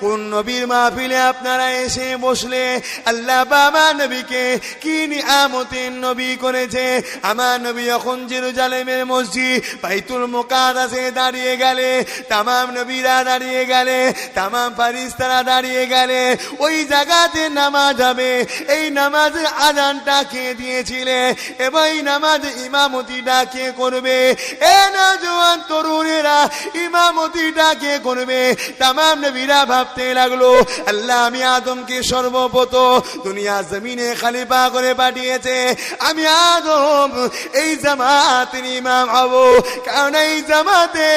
কোন নবীর মাহফিলে আপনারা এসে বসলে, আল্লাহ বাবা নবীকে কি নিয়ামতের নবী করেছে? আমার নবী যখন জেরুজালেমের মসজিদ, বাইতুল মোকাদাসে দাঁড়িয়ে গেলে, তামাম নবীরা দাঁড়িয়ে গেলে, তামাম ফারিস্তারা দাঁড়িয়ে গেলে, ওই জায়গাতে নামাজ হবে। এই নামাজের আজানটা কে দিয়েছিলে? এবং এই নামাজ ইমামতিটা কে করবে? এ না জোয়ান তরুণেরা, ইমামতিটা কে করবে? তামাম নবীরা ভাবতে লাগল, আল্লাহ আমি আদমকে সর্বপ্রত দুনিয়া জমিনে খালিফা করে পাঠিয়েছে। আমি আদম, এই জামাতের ইমাম হব, কারণ এই জামাতে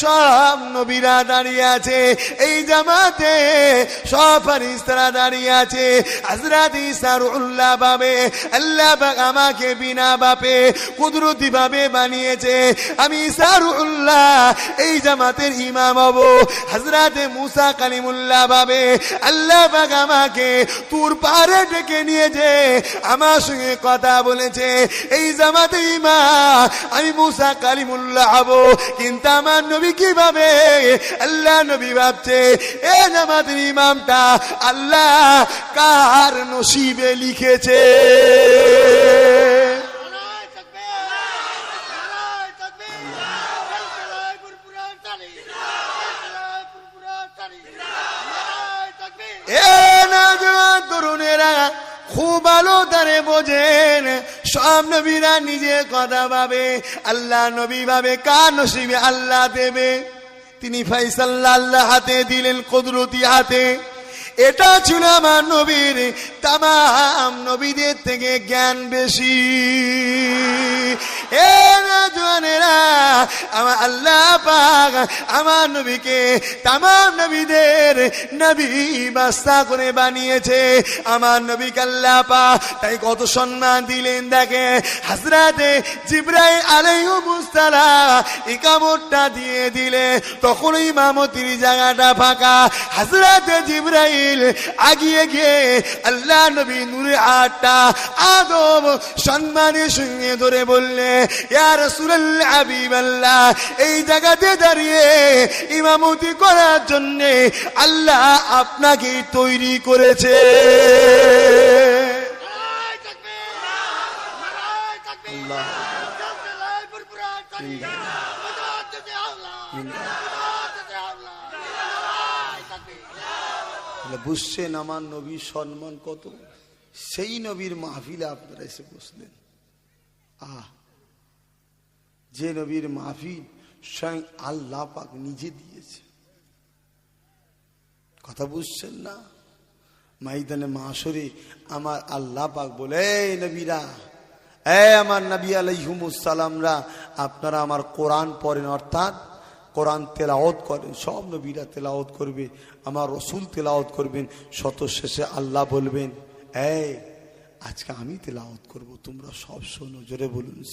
সব নবীরা দাঁড়িয়ে আছে, এই জামাতে সব ফারিস্তারা দাঁড়িয়ে আছে। হজরত ইসারুল্লাহ বাবে আল্লাহ আমাকে বিনা বাপে কুদরতি ভাবে বানিয়েছে। আমি ইসারুল্লাহ এই জামাতের ইমাম হব। হজরতে মুসা কালিমুল্লাহ ভাবে আল্লাহ পাক আমাকে তুর পাহাড়ে ডেকে নিয়েছে আমার সঙ্গে কথা বলেছে। এই জামাতে মা আমি মুসা কালিমুল্লাহ হব। কিন্তু আমার নবী কীভাবে? আল্লাহ নবী ভাবছে, এ জামাতের ইমামটা আল্লাহ কার নসিবে লিখেছে নারায় তাকবীর নারায় তাকবীর নারায় পুরপুরান তালি নারায় পুরপুরান তালি নারায় তাকবীর এ নজওয়ান তরুণেরা ভালো তারে বোঝেন। সব নবীরা নিজে কথা ভাবে। আল্লাহ নবী ভাবে, কার নসিবে আল্লাহ দেবে? তিনি ফাইসাল্লাহ আল্লাহ হাতে দিলেন কুদরতি হাতে। এটা ছিল আমার নবীর তাম নবীদের থেকে জ্ঞান বেশি। আমার আল্লাহ পাক আমার নবীকে তাম নবীদের নবী বাস্তা করে বানিয়েছে। আমার নবী আল্লাহ পাক তাই কত সম্মান দিলেন। দেখে হাজরাতে জিব্রাইল আলাইহুমুসসালা ইকামতটা দিয়ে দিলে তখন ইমামতির জায়গাটা ফাঁকা। হাজরাতে আল্লাহ নবী নূরে আটটা আদম সম্মানের সঙ্গে ধরে বললে ইয়া হাবিবাল্লাহ এই জায়গাতে দাঁড়িয়ে ইমামতি করার জন্য আল্লাহ আপনাকে তৈরি করেছে তাকবীর নারায় তাকবীর নারায় পুরপুরান তালি মুদাত দে আল্লাহ মুদাত দে আল্লাহ নারায় তাকবীর তাহলে বুঝছেন আমার নবীর সম্মান কত? সেই নবীর মাহফিলে আপনারা এসে বসলেন। আহ, যে নবীর মাহফিল স্বয়ং আল্লাহ পাক নিজে দিয়েছে। কথা বুঝছেন না? মাইদানে মাসরে আমার আল্লাহ পাক বলে নবীরা এ আমার নবী আলাইহুমুসালামরা আপনারা আমার কোরআন পড়েন, অর্থাৎ কোরআন তেলাওত করেন, সব নবীরা তেলাওত করবে, আমার রসুল তেলাওত করবেন শত শেষে আল্লাহ বলবেন, এই, আজকে আমি তেলাওত করব, তোমরা সব শোনো, জোরে বলুন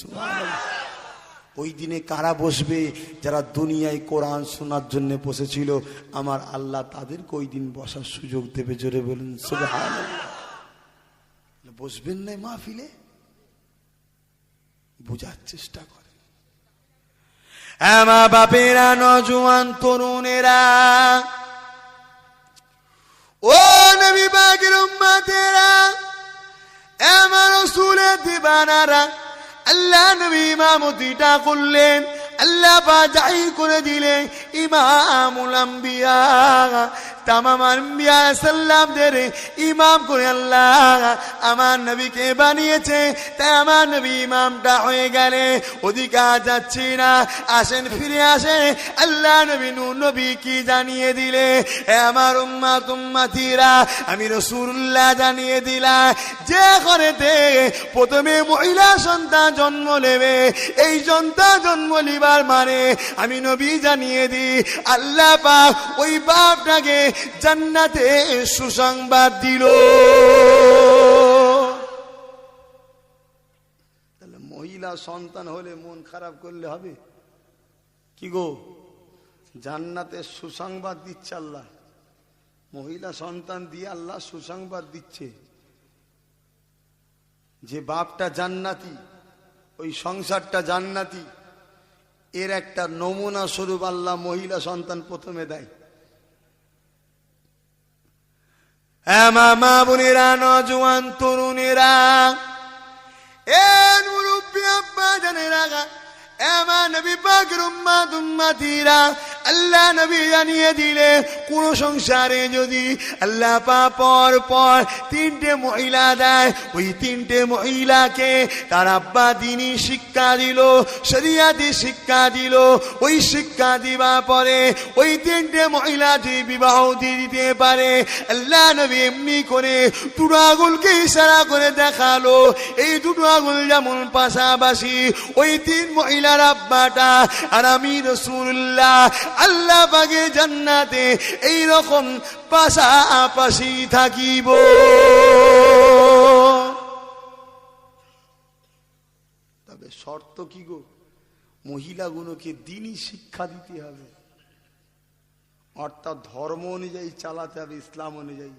ওই দিনে কারা বসবে যারা দুনিয়ায় কোরআন শোনার জন্য বসেছিল? আমার আল্লাহ তাদেরকে ওই দিন বসার সুযোগ দেবে, জোরে বলুন। বসবেন না মাহফিলে? বোঝার চেষ্টা করে। আমা বাপেরা, নজওয়ান তরুণেরা। ও নবী পাকের উম্মতেরা আমার রসুলের দিবানারা, আল্লাহ নবী ইমামতিটা করলেন, আল্লাহ যাই করে দিলেন ইমামুল আম্বিয়া। তামাম আম্বিয়া সাল্লামদের ইমাম করে আল্লাহ আমার নবীকে বানিয়েছে। তাই আমার নবী ইমামটা হয়ে গেলে ওদিকে যাচ্ছি না। আসেন, ফিরে আসেন আল্লাহ নবী নূর নবী কি জানিয়ে দিলে? আমার উম্মা তুম্মাতিরা আমি রসুল্লাহ জানিয়ে দিলাম, যে ঘরেতে প্রথমে মহিলা সন্তান জন্ম নেবে, এই সন্তান জন্ম লিবার মানে আমি নবী জানিয়ে দিই। আল্লাহ পাক ওই বাপটাকে জান্নাতে সুসংবাদ দিল। তাহলে মহিলা সন্তান হলে মন খারাপ করলে হবে? কি গো? জান্নাতের সুসংবাদ দিচ্ছে আল্লাহ। মহিলা সন্তান দিয়ে আল্লাহ সুসংবাদ দিচ্ছে। যে বাপটা জান্নাতি, ওই সংসারটা জান্নাতি, এর একটা নমুনা স্বরূপ আল্লাহ মহিলা সন্তান প্রথমে দেয়। আমার মা বোনেরা নজওয়ান তরুণেরা এ মুরব্বী আব্বা জানেরা এমা নবী পাকের উম্মাত উম্মাতিরা আল্লাহ নবী জানিয়ে দিলে, কোন সংসারে যদি আল্লাহ পা পর পর তিনটে মহিলা দেয়, ওই তিনটে মহিলাকে তার আব্বা দিনই শিক্ষা দিল শরিয়াতি শিক্ষা দিল, ওই শিক্ষা দিবা পরে ওই তিনটে মহিলাটি বিবাহ দিয়ে দিতে পারে। আল্লাহ নবী এমনি করে দুটো আগুলকে ইশারা করে দেখাল। এই দুটো আগুল যেমন পাশাপাশি ওই তিন মহিলার আব্বাটা আর আমি রসুল্লাহ আল্লাহ বাগে জান্নাতে এই রকম পাশাপাশি থাকিব। তবে শর্ত কি গো? মহিলাগুলোকে দিনই শিক্ষা দিতে হবে। অর্থাৎ ধর্ম অনুযায়ী চালাতে হবে, ইসলাম অনুযায়ী।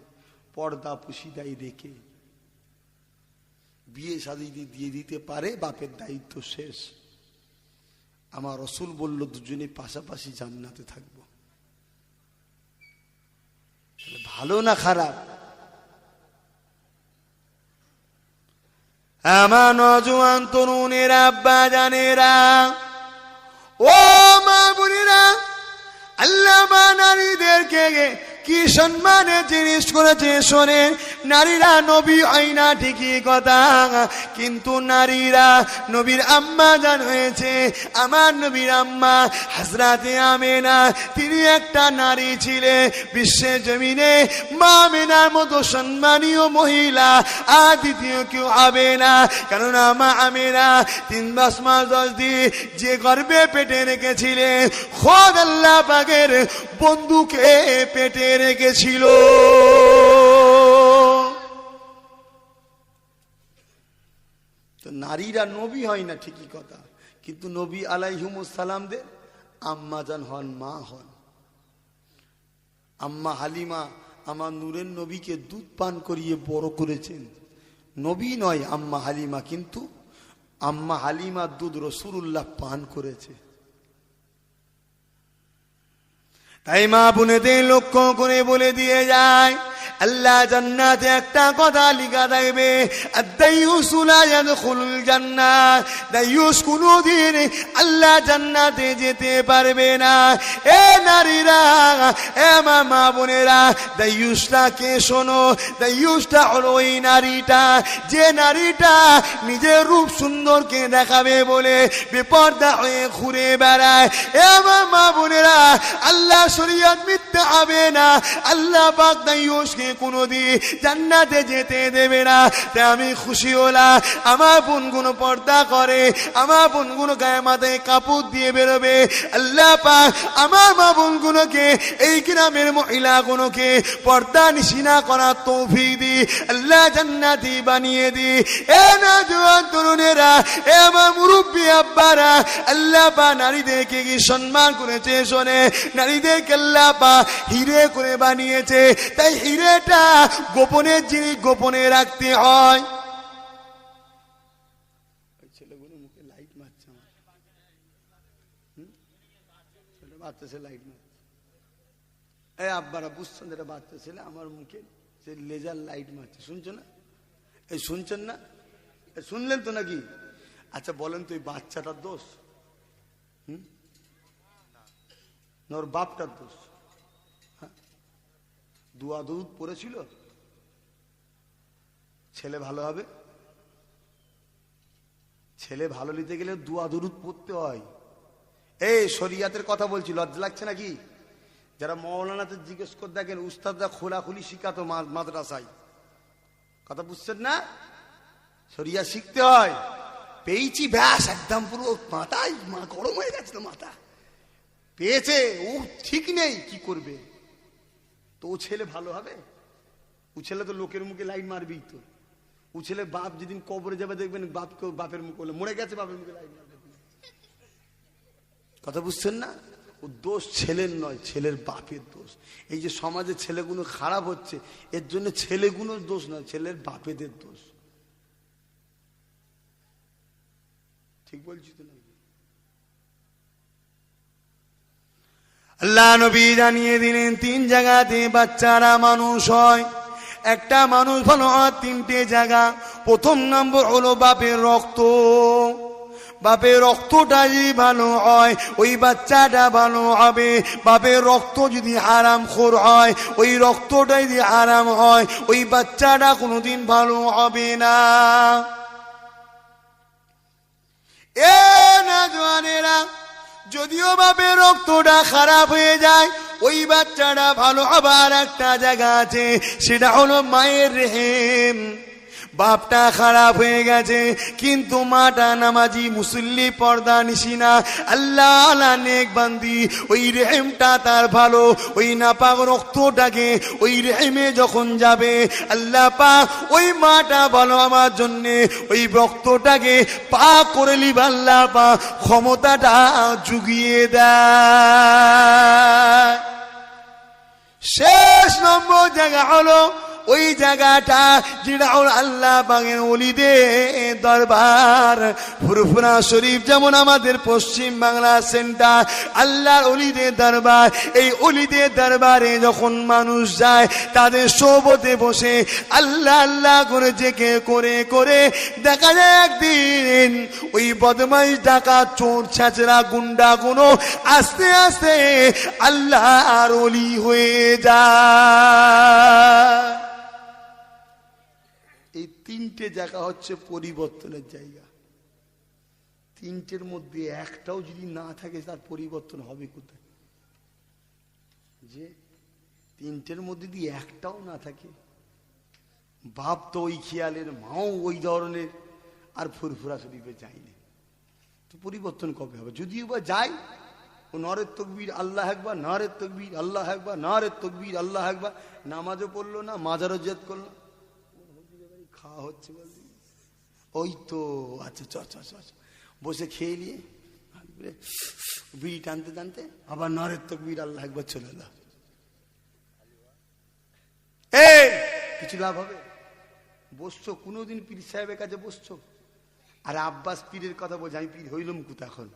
পর্দা পুশিদাই রেখে। বিয়ে শাদি দিয়ে দিতে পারে, বাপের দায়িত্ব শেষ। আমার রসুল বলল, দুজনে পাশাপাশি জান্নাতে থাকব। ভালো না খারাপ? আমার নজওয়ান তরুণেরা, আব্বা জানেরা, ও মা বোনেরা আল্লাহ নারীদেরকে কি সম্মানের জিনিস করেছে শোনে? নারীরা নবী হয় না ঠিকই কথা, কিন্তু নারীরা নবীর আম্মা জান হয়েছে। আমার নবীর আম্মা হাজরাতে আমেনা, তিনি একটা নারী ছিলেন বিশ্বের জমিনে মা মেনার মতো সম্মানীয় মহিলা, আর দ্বিতীয় কেউ হবে না। কেননা মা আমেনা তিন দশ মাস দশ দিন যে গর্বে পেটে রেখেছিলেন, খোদ আল্লাহ পাকের বন্ধুকে পেটে রেখেছিল নারীরা নবী হয় না ঠিকই কথা, কিন্তু নবী আলাইহুমুসালামদের আম্মা জান হন, মা হন। আম্মা হালিমা আমার নূরের নবীকে দুধ পান করিয়ে বড় করেছেন। নবী নয় আম্মা হালিমা, কিন্তু আম্মা হালিমা দুধ রসুল্লাহ পান করেছে। তাই মা বোনেদের লক্ষ্য করে বলে দিয়ে যায় আল্লাহ জান্নাতে একটা কথা লিখা থাকবে কোনদিন আল্লাহ জান্নাতে যেতে পারবে না। এ নারীরা, এ মা বোনেরা দাইয়ুসটা কে শোনো? দাইয়ুসটা হলো ওই নারীটা, যে নারীটা নিজের রূপ সুন্দরকে দেখাবে বলে বেপর্দা হয়ে ঘুরে বেড়ায়। এ মা মা বোনেরা, আল্লাহ শরীয়ত মিথ্যা হবে না। আল্লাহ পাক দাইয়ুসকে কোনোদিন জান্নাতে যেতে দেবে না। তাই আমি খুশি হলাম। আমার বোনগুলো পর্দা করে, আমার বোনগুলো গায়ে মাথায় কাপড় দিয়ে বেরোবে। আল্লাহ পাক আমার মা বোনগুলোকে এই গ্রামের মহিলাগুলোকে পর্দা নিশিনা করার তৌফিক দি, আল্লাহ জান্নাতি বানিয়ে দি। এ না জোয়ান তরুণেরা, এ আমার মুরব্বী আব্বারা, আল্লাহ পা নারীদেরকে কি সম্মান করেছে শোনে? নারীদেরকে আল্লাহ পা হিরে করে বানিয়েছে। তাই হিরেটা গোপনের জিনিস গোপনে রাখতে হয়। মুখে লাইট মারছে আমার। বাচ্চা ছেলে লাইট মারছে। আব্বারা বুঝছেন এটা বাচ্চা ছেলে, আমার মুখে লেজার লাইট মারছে। না? এই শুনছেন না? শুনলেন তো নাকি? আচ্ছা বলেন বাচ্চাটার দোষ। হুম? বাপটার দোষ। দুয়া দুধ পড়েছিল? ছেলে ভালো হবে? ছেলে ভালো নিতে গেলে দুয়া দুরুদ পড়তে হয়। এই শরিয়াতের কথা বলছি, লজ্জা লাগছে নাকি? যারা মৌলানাতে জিজ্ঞেস করে দেখেন, উস্তাদরা খোলাখুলি শিখাতো মাদ্রাসায়। কথা বুঝছেন না? শরিয়া শিখতে হয়। পেয়েছি ব্যাস, একদম পুরো মাথায় মা গরম হয়ে গেছে মাথা। পেয়েছে, ও ঠিক নেই, কি করবে? তো ও ছেলে ভালো হবে? ও ছেলে তো লোকের মুখে লাইন মারবি তো। ও ছেলে বাপ যেদিন কবরে যাবে দেখবেন বাপকে বাপের মুখে বলে মরে গেছে বাপের মুখে লাইন মারবে। কথা বুঝছেন না? ও দোষ ছেলের নয়, ছেলের বাপের দোষ। এই যে সমাজে ছেলেগুলো খারাপ হচ্ছে, এর জন্য ছেলেগুলোর দোষ নয়, ছেলের বাপেদের দোষ। ঠিক বলছি তো নাকি আল্লাহ নবী জানিয়ে দিলেন, তিন জায়গাতে বাচ্চারা মানুষ হয়। একটা মানুষ ভালো হয় তিনটে জায়গা। প্রথম নম্বর হলো বাপের রক্ত। বাপের রক্তটা যদি ভালো হয়, ওই বাচ্চাটা ভালো হবে। বাপের রক্ত যদি আরাম খোর হয়, ওই রক্তটা যদি আরাম হয়, ওই বাচ্চাটা কোনোদিন ভালো হবে না। এ না জোয়ানেরা যদিও বাপের রক্তটা খারাপ হয়ে যায়, ওই বাচ্চাটা ভালো হবার একটা জায়গা আছে, সেটা হলো মায়ের রেহেম। বাপটা খারাপ হয়ে গেছে, কিন্তু মাটা নামাজি মুসল্লি পর্দা নিশিনা আল্লাহ বান্দি, ওই রেহেমটা তার ভালো, ওই নাপাক রক্তটাকে ওই রেহেমে যখন যাবে, আল্লাহ পাক ওই মাটা ভালো আমার জন্যে ওই রক্তটাকে পা করে লিব আল্লাহ পা ক্ষমতাটা জুগিয়ে দেয়। শেষ নম্বর জায়গা হলো ওই জায়গাটা যেটা আল্লাহ বাগের অলিদে দরবার। ফুরফুরা শরীফ যেমন আমাদের পশ্চিম বাংলা সেন্টার, আল্লাহর অলিদে দরবার। এই অলিদে দরবারে যখন মানুষ যায়, তাদের সোবতে বসে, আল্লাহ আল্লাহ করে জেকে করে করে দেখা যায় একদিন ওই বদমাইশ ডাকা চোর ছাচরা গুন্ডা গুনো আস্তে আস্তে আল্লাহর অলি হয়ে যায়। তিনটে জায়গা হচ্ছে পরিবর্তনের জায়গা। তিনটের মধ্যে একটাও যদি না থাকে, তার পরিবর্তন হবে কোথায়? যে তিনটের মধ্যে যদি একটাও না থাকে, বাপ তো ওই খেয়ালের, মাও ওই ধরনের, আর ফুরফুরা শরীফে যায়নি তো পরিবর্তন কবে হবে? যদিও বা যায়, ও নরের তকবির, আল্লাহ একবার, নারের তকবীর, আল্লাহ একবার, নারের তকবির, আল্লাহ একবার, নামাজও পড়ল না, মাজারও জেদ করল। খাওয়া হচ্ছে বলছি ওই তো আচ্ছা চ চ চ। বসে খেয়ে নিয়ে বিড়ি টানতে টানতে আবার নরের তকবীর আল্লাহ একবার চলে এলো। এ কিছু লাভ হবে? বসছো, কোনোদিন পীর সাহেবের কাছে বসছো? আর আব্বাস পীরের কথা বলছে, আমি পীর হইলাম এখন?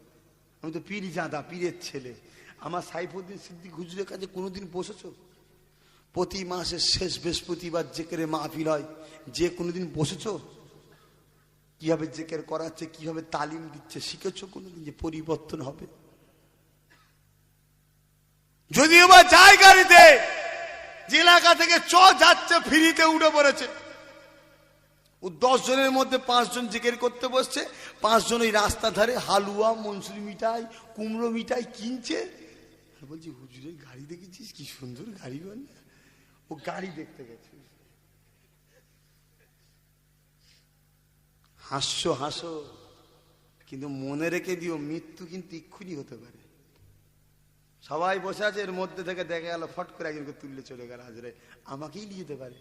আমি তো পীর জাদা, পীরের ছেলে। আমার সাইফুদ্দিন সিদ্দিক হুজুরের কাছে কোনোদিন বসেছো? প্রতি মাসের শেষ বৃহস্পতিবার জেকেরে মাহফিল হয়। যে কোনোদিন বসেছো? কীভাবে জেকের করাচ্ছে, কীভাবে তালিম দিচ্ছে শিখেছো কোনোদিন যে পরিবর্তন হবে? যদিও বা যায় গাড়িতে যে এলাকা থেকে চ যাচ্ছে, ফ্রিতে উঠে পড়েছে। ও দশ জনের মধ্যে পাঁচজন জিকের করতে বসছে। পাঁচজন ওই রাস্তা ধারে হালুয়া, মনসুরি মিঠাই, কুমড়ো মিঠাই কিনছে। বলছি হুজুরের গাড়ি দেখেছিস? কি সুন্দর গাড়ি বানা ও গাড়ি দেখতে গেছে। হাস্য হাসো, কিন্তু মনে রেখে দিও মৃত্যু কিন্তু এক্ষুনি হতে পারে। সবাই বসে আছে, এর মধ্যে থেকে দেখা গেল, ফট করে একজনকে তুললে চলে গেল হাজরে। আমাকেই নিয়ে যেতে পারে।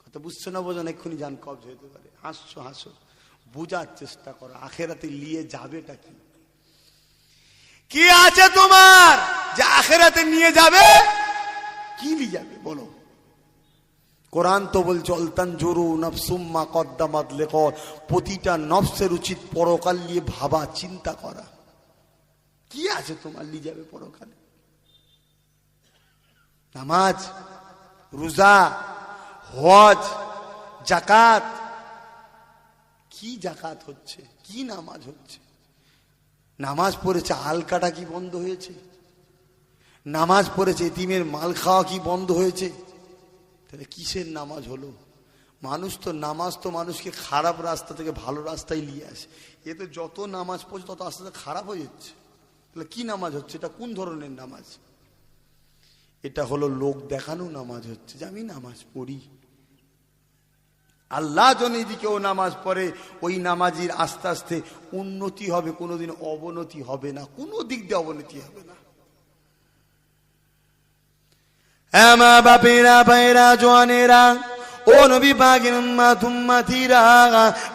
কথা বুঝছ না বোঝো না, এক্ষুনি যান, কবজ হতে পারে। হাসছো, হাসো, বোঝার চেষ্টা করো, আখেরাতে নিয়ে যাবেটা কি? কি আছে তোমার যে আখেরাতে নিয়ে যাবে? কি নিয়ে যাবে? বলো। কোরআন তো বল চলতান জোরু নফসুম্মা কদ্দামাত লেখ প্রতিটা নফসের উচিত পরকাল নিয়ে ভাবা, চিন্তা করা। কি আছে তোমার নিয়ে যাবে পরকালে? নামাজ, রোজা, হজ জাকাত কি জাকাত হচ্ছে? কি নামাজ হচ্ছে? নামাজ পড়েছে আলকাটা কি বন্ধ হয়েছে? নামাজ পড়েছে, এতিমের মাল খাওয়া কি বন্ধ হয়েছে? তাহলে কিসের নামাজ হলো? মানুষ তো নামাজ তো মানুষকে খারাপ রাস্তা থেকে ভালো রাস্তায় নিয়ে আসে। এ তো যত নামাজ পড়ছে, তত আস্তে আস্তে খারাপ হয়ে যাচ্ছে। তাহলে কি নামাজ হচ্ছে? এটা কোন ধরনের নামাজ? এটা হলো লোক দেখানো নামাজ হচ্ছে যে আমি নামাজ পড়ি। আল্লাহ যদি কেউ নামাজ পড়ে, ওই নামাজির আস্তে আস্তে উন্নতি হবে, কোনোদিন অবনতি হবে না। কোনো দিক দিয়ে অবনতি হবে না। হ্যাঁ মা বাপেরা ভাইরা জোয়ানেরা ও নবী পাকের উম্মা তুম্মাতিরা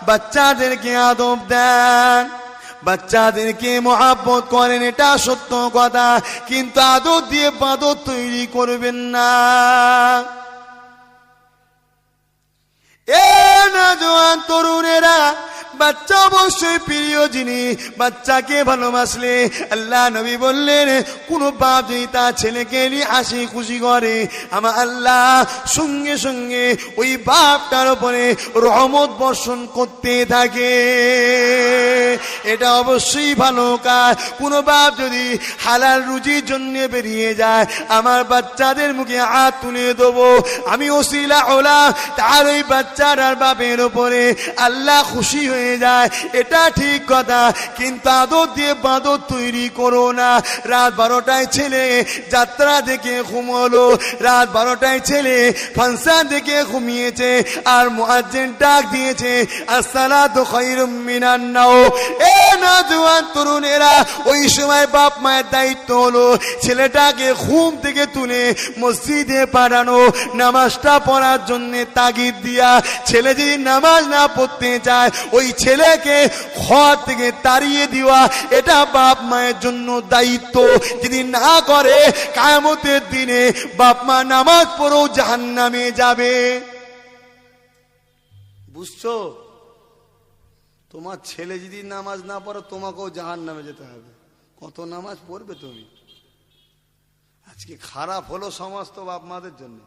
বাচ্চাদেরকে আদব দেন বাচ্চাদেরকে মহাব্বত করেন এটা সত্য কথা কিন্তু আদর দিয়ে বাদর তৈরি করবেন না এ না তরুণেরা, বাচ্চা অবশ্যই প্রিয় জিনিস বাচ্চাকে ভালোবাসলে আল্লাহ নবী বললেন, কোন বাপ যদি তার ছেলেকে নিয়ে হাসি খুশি করে, আমার আল্লাহ সঙ্গে সঙ্গে ওই বাপটার উপরে রহমত বর্ষণ করতে থাকে। এটা অবশ্যই ভালো কাজ। কোনো বাপ যদি হালাল রুজির জন্য বেরিয়ে যায়, আমার বাচ্চাদের মুখে হাত তুলে দেবো, আমি ওসিলা ওলা তার ওই বাচ্চার আর বাপের উপরে আল্লাহ খুশি হয়ে যায়, এটা ঠিক কথা, কিন্তু আদর দিয়ে বাঁদর তৈরি করো না। রাত বারোটায় ছেলে যাত্রা দেখে ঘুমলো, রাত বারোটায় ছেলে ফাংশন দেখে ঘুমিয়েছে, আর মহাজেন ডাক দিয়েছে আর খায়রুম মিনান নাও। এ নওজোয়ান তরুণেরা, ওই সময় বাপ মায়ের দায়িত্ব হলো ছেলেটাকে ঘুম থেকে তুলে মসজিদে পাঠানো, নামাজটা পড়ার তাগিদ দিয়া ছেলে যদি নামাজ না পড়তে ওই ছেলেকে ঘর থেকে তাড়িয়ে দেওয়া, এটা বাপ মায়ের জন্য দায়িত্ব। যদি না করে, কায়ামতের দিনে বাপ মা নামাজ পড়েও জাহান্নামে যাবে। বুঝছ? তোমার ছেলে যদি নামাজ না পড়ো, তোমাকেও জাহান নামে যেতে হবে। কত নামাজ পড়বে তুমি? আজকে খারাপ হলো সমস্ত বাপ মাদের জন্য।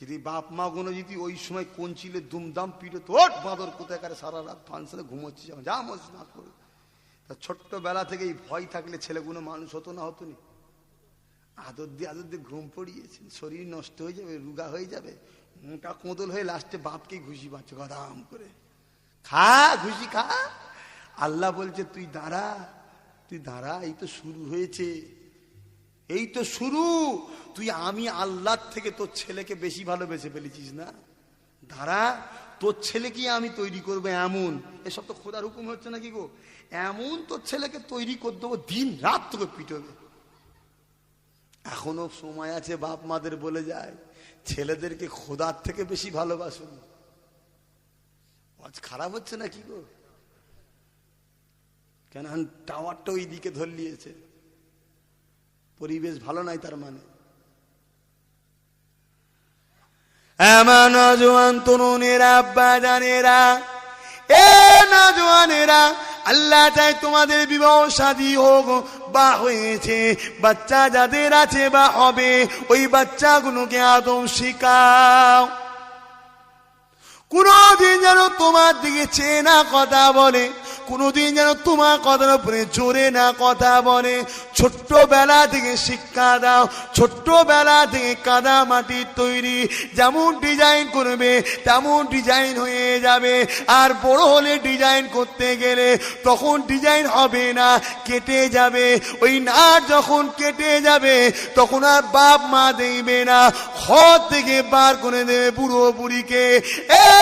যদি বাপ মা গুলো যদি ওই সময় কোন চিলে দুমদাম পিড়ে তোর বাঁদর কোথায় কারে সারা রাত ফাংশনে ঘুমোচ্ছি, যা মজ না করে। তা ছোট্টবেলা থেকে এই ভয় থাকলে ছেলেগুলো মানুষ হতো না হতো নি? আদর দিয়ে আদর দিয়ে ঘুম পড়িয়েছেন, শরীর নষ্ট হয়ে যাবে, রুগা হয়ে যাবে, মোটা কোঁদল হয়ে লাস্টে বাপকেই ঘুষি পাচ্ছে, গদাম করে। খা, ঘুষি খা। আল্লাহ বলছে, তুই দাঁড়া তুই দাঁড়া, এই তো শুরু হয়েছে। এই তো শুরু। তুই, আমি আল্লাহর থেকে তোর ছেলেকে বেশি ভালোবেসে ফেলেছিস না? দাঁড়া, তোর ছেলেকে আমি তৈরি করব এমন। এসব তো খোদার হুকুম হচ্ছে নাকি গো? এমন তোর ছেলেকে তৈরি করে দেবো দিন রাত তোকে পিটবে। এখনও সময় আছে, বাপ মাদের বলে যায়, ছেলেদেরকে খোদার থেকে বেশি ভালোবাসুন আজ খারাপ হচ্ছে না কি গো? কেন টাওয়ারটা ওই দিকে ধরলিয়েছে। পরিবেশ ভালো নাই তার মানে। এমন নজওয়ান তরুণেরা আব্বা জানেরা এ নজওয়ানেরা, আল্লাহ চাই তোমাদের বিবাহ শাদী হোক, বা হয়েছে, বাচ্চা যাদের আছে বা হবে, ওই বাচ্চাগুলোকে আদম শিখাও। কোনদিন যেন তোমার দিকে চেয়ে না কথা বলে, কোনদিন যেন তোমার কথার উপরে জোরে না কথা বলে। ছোট্টবেলা থেকে শিক্ষা দাও, ছোট্টবেলা থেকে কাদা মাটির তৈরি। যেমন ডিজাইন করবে, তেমন ডিজাইন হয়ে যাবে। আর বড় হলে ডিজাইন করতে গেলে তখন ডিজাইন হবে না, কেটে যাবে। ওই নাট যখন কেটে যাবে, তখন আর বাপ মা দেখবে না। ঘর থেকে বার করে দেবে বুড়ো বুড়িকে এ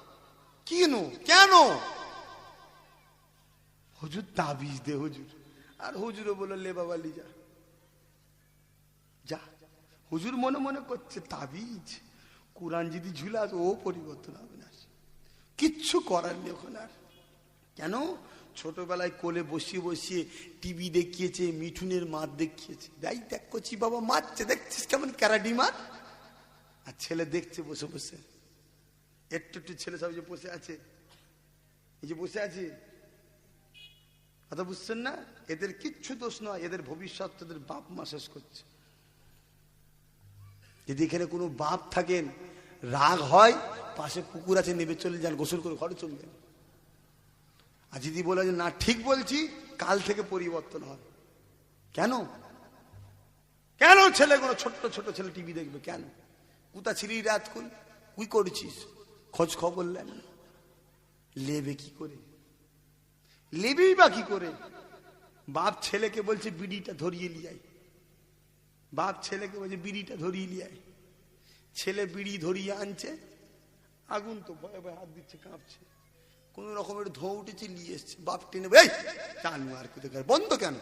কেন? কেন? হুজুর তাবিজ দে হুজুর। আর হুজুরও বলল, লে বাবা, লি যা। হুজুর মনে মনে করছে, তাবিজ? কোরআন যদি ঝুলাস ও পরিবর্তন হবে না। কিচ্ছু করার নেই ওখানে আর। কেন? ছোটবেলায় কোলে বসিয়ে বসিয়ে টিভি দেখিয়েছে, মিঠুনের মার দেখিয়েছে। যাই দেখ করছি বাবা মারছে, দেখছিস কেমন ক্যারাডি মার? আর ছেলে দেখছে বসে বসে। একটু একটু ছেলে সব যে বসে আছে। এই যে বসে আছে। কথা বুঝছেন না? এদের কিচ্ছু দোষ নয়, এদের ভবিষ্যৎ তাদের বাপ মা শেষ করছে। যদি এখানে কোনো বাপ থাকেন, রাগ হয়, পাশে পুকুর আছে নেবে চলে যান, গোসল করে ঘরে চলে যান। আর যদি বলে যে, না, ঠিক বলছি, কাল থেকে পরিবর্তন হয় কেন? কেন ছেলেগুলো ছোট্ট ছোট ছেলে টিভি দেখবে? কেন? কুতা ছিলি রাত কই কুই করছিস? খোঁজ খবর নেন। লেবে কি করে? লেবেই বা কি করে? বাপ ছেলেকে বলছে, বিড়িটা ধরিয়ে লিয়াই বাপ ছেলেকে বলছে, বিড়িটা ধরিয়ে লিয়াই ছেলে বিড়ি ধরিয়ে আনছে, আগুন তো ভয়ে ভয়ে হাত দিচ্ছে, কাঁপছে। কোন রকমের ধোঁ উঠেছে, নিয়ে এসছে। বাপ টেনে এই টানু আর কোথায় বন্ধ কেন?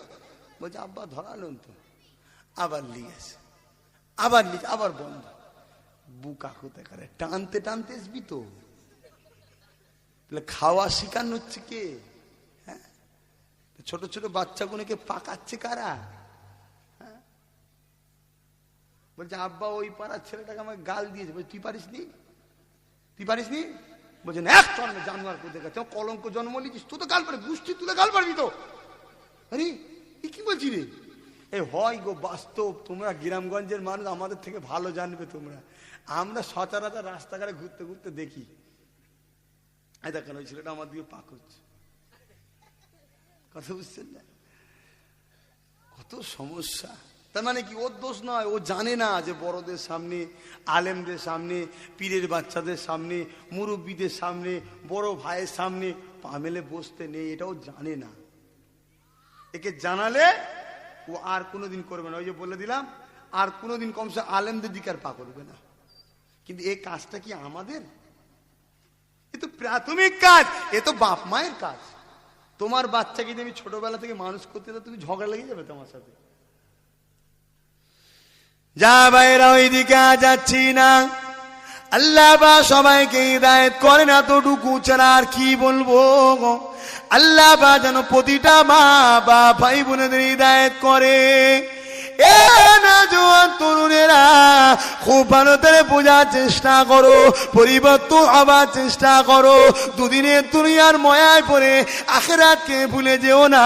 বলছে, আব্বা ধরালেন তো। আবার নিয়ে আবার নিয়ে আবার বন্ধ। বুকা কোথায় করে টানতে টানতে আসবি তো। খাওয়া শিখানো হচ্ছে কে? হ্যাঁ? ছোট ছোট বাচ্চাগুলোকে পাকাচ্ছে কারা? হ্যাঁ? বলছে, আব্বা, ওই পাড়ার ছেলেটাকে আমাকে গাল দিয়েছে। বলছে, তুই পারিস নি? তুই পারিস নি? বলছেন এক জন্মে জানোয়ার কোথায় গেছে? কলঙ্ক জন্ম নিয়েছিস। তুই তো গাল পারবি। গুষ্টি তুলে গাল পারবি তো? আরে কি বলছি রে? এ হয় গো, বাস্তব। তোমরা গ্রামগঞ্জের মানুষ, আমাদের থেকে ভালো জানবে তোমরা। আমরা সচরাচর রাস্তাঘাটে ঘুরতে ঘুরতে দেখি। দেখেন, ওই ছেলেটা আমার দিকে পাক হচ্ছে কথা বুঝছেন না? কত সমস্যা। তার মানে কি, ওর দোষ নয়, ও জানে না যে বড়দের সামনে, আলেমদের সামনে, পীরের বাচ্চাদের সামনে, মুরব্বীদের সামনে, বড় ভাইয়ের সামনে পা মেলে বসতে নেই এটাও জানে না। একে জানালে ও আর কোনোদিন করবে না। ওই যে বলে দিলাম, আর কোনোদিন কমসে আলেমদের দিকে আর পা করবে না। কিন্তু এই কাজটা কি আমাদের? এ তো প্রাথমিক কাজ, এ তো বাপ মায়ের কাজ। তোমার বাচ্চাকে যদি আমি ছোটবেলা থেকে মানুষ করতে তুমি ঝগড়া লেগে যাবে তোমার সাথে। যা বাইরা ওইদিকে আর যাচ্ছি না। আল্লাহ বা সবাইকে হিদায়ত করে না তোটুকু ছাড়া আর কি বলব? আল্লাহ বা যেন প্রতিটা মা বা ভাই বোনেদের হৃদায়ত করে। খুব ভালো করে বোঝার চেষ্টা করো, পরিবর্তন হবার চেষ্টা করো। দুদিনের দুনিয়ার ময়ায় পড়ে আখেরাতকে ভুলে যেও না,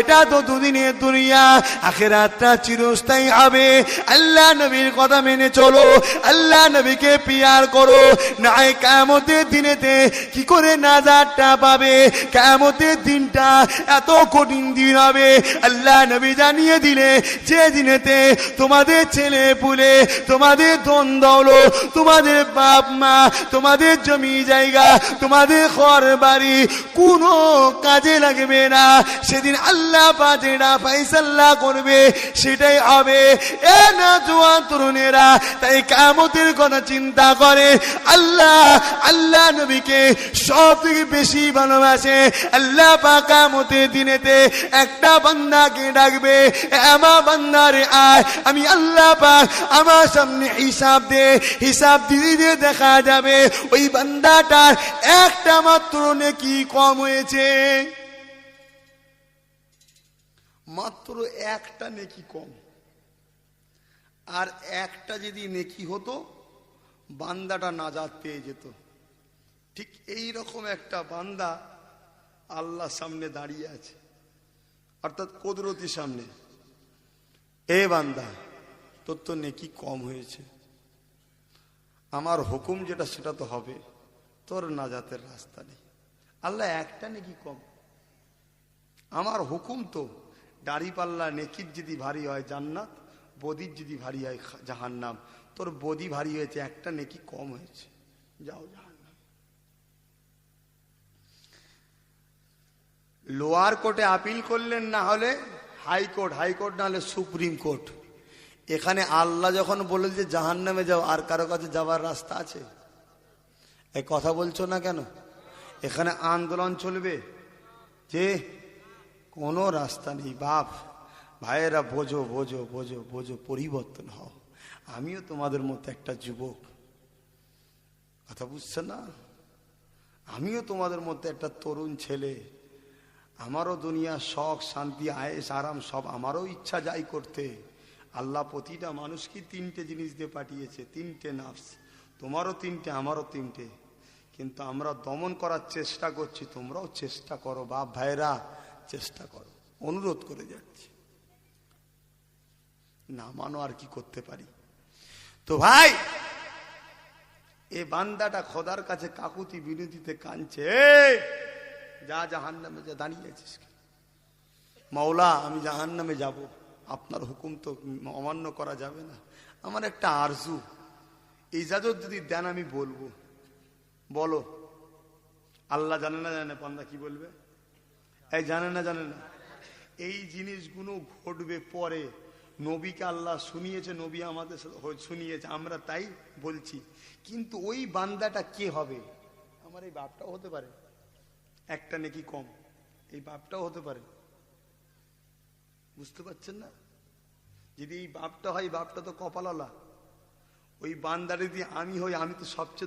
এটা তো দুদিনের দুনিয়া, আখেরাতটা চিরস্থায়ী হবে। আল্লাহ নবীর কথা মেনে চলো, আল্লাহ নবীকে পিয়ার করো। নাই কামতের দিনেতে কি করে নাজারটা পাবে? কামতের দিনটা এত কঠিন দিন হবে। আল্লাহ নবী জানিয়ে দিলে, যে দিনেতে তোমাদের ছেলে পুলে, তোমাদের ধন দৌলো তোমাদের বাপ মা, তোমাদের জমি জায়গা, তোমাদের ঘর বাড়ি, কোনো কাজে লাগবে না। সেদিন আল্লাহ পাজেরা ফাইসাল্লাহ করবে, সেটাই হবে। এ না জোয়ান তরুণেরা, তাই কামতের কথা চিন্তা করে। আল্লাহ আল্লাহ নবীকে সব থেকে বেশি ভালোবাসে। আল্লাহ পাকামতের দিনেতে একটা বান্দাকে ডাকবে এ আমার আয়, আমি আল্লাহ পাক আমার সামনে হিসাব দে, হিসাব দিয়ে দেখা যাবে। ওই বান্দাটার একটা মাত্র নেকি কম হয়েছে। মাত্র একটা নেকি কম। আর একটা যদি নেকি হতো, বান্দাটা নাজাত পেয়ে যেত। ঠিক এই রকম একটা বান্দা আল্লাহ সামনে দাঁড়িয়ে আছে, অর্থাৎ কুদরতির সামনে। এ বান্দা, তোর তো নেকি কম হয়েছে। আমার হুকুম যেটা, সেটা তো হবে। তোর নাজাতের রাস্তা নেই। আল্লাহ একটা নেকি কম। আমার হুকুম তো, দাড়ি পাল্লা নেকির যদি ভারী হয় জান্নাত, বদির যদি ভারী হয় জাহান্নাম, তোর বদি ভারী হয়েছে, একটা নেকি কম হয়েছে। যাও জাহান্নাম। লোয়ার কোর্টে আপিল করলেন না হলে হাইকোর্ট হাইকোর্ট না হলে সুপ্রিম কোর্ট। এখানে আল্লাহ যখন বলে যে জাহান নামে যাও, আর কারও কাছে যাওয়ার রাস্তা আছে? এই কথা বলছো না কেন? এখানে আন্দোলন চলবে। যে কোনো রাস্তা নেই। বাপ, ভাইয়েরা, বোঝো বোঝো বোঝো বোঝো, পরিবর্তন হও। আমিও তোমাদের মতো একটা যুবক। কথা বুঝছে না? আমিও তোমাদের মধ্যে একটা তরুণ ছেলে। আমারও দুনিয়া শখ শান্তি আয়েস আরাম সব আমারও ইচ্ছা যাই করতে। আল্লাহ প্রতিটা মানুষকে তিনটে জিনিস দিয়ে পাঠিয়েছে তিনটে নাফস। তোমারও তিনটে আমারও তিনটে। কিন্তু আমরা দমন করার চেষ্টা করছি তোমরাও চেষ্টা করো বাপ ভাইরা চেষ্টা করো। অনুরোধ করে যাচ্ছি। না মানো আর কি করতে পারি। তো ভাই এ বান্দাটা খোদার কাছে কাকুতি বিনতিতে কাঁদছে "এই, যা জাহান নামে যা দাঁড়িয়ে আছিস মাওলা, আমি জাহান নামে যাব। আপনার হুকুম তো অমান্য করা যাবে না। আমার একটা আরজু। ইজাজত যদি দেন আমি বলব। বলো। আল্লাহ জানে না জানে পান্দা কি বলবে? এই জানে না জানে না। এই জিনিসগুলো ঘটবে পরে। নবীকে আল্লাহ শুনিয়েছে, নবী আমাদের শুনিয়েছে, আমরা তাই বলছি। কিন্তু ওই বান্দাটা কে হবে? আমার এই বাপটাও হতে পারে। একটা নাকি কম। এই বাপটাও হতে পারে। বুঝতে পারছেন না? যদি এই বাপটা হয় বাপটা তো কপালালা ওই বান্দারে দিয়ে আমি হই, আমি তো সবচেয়ে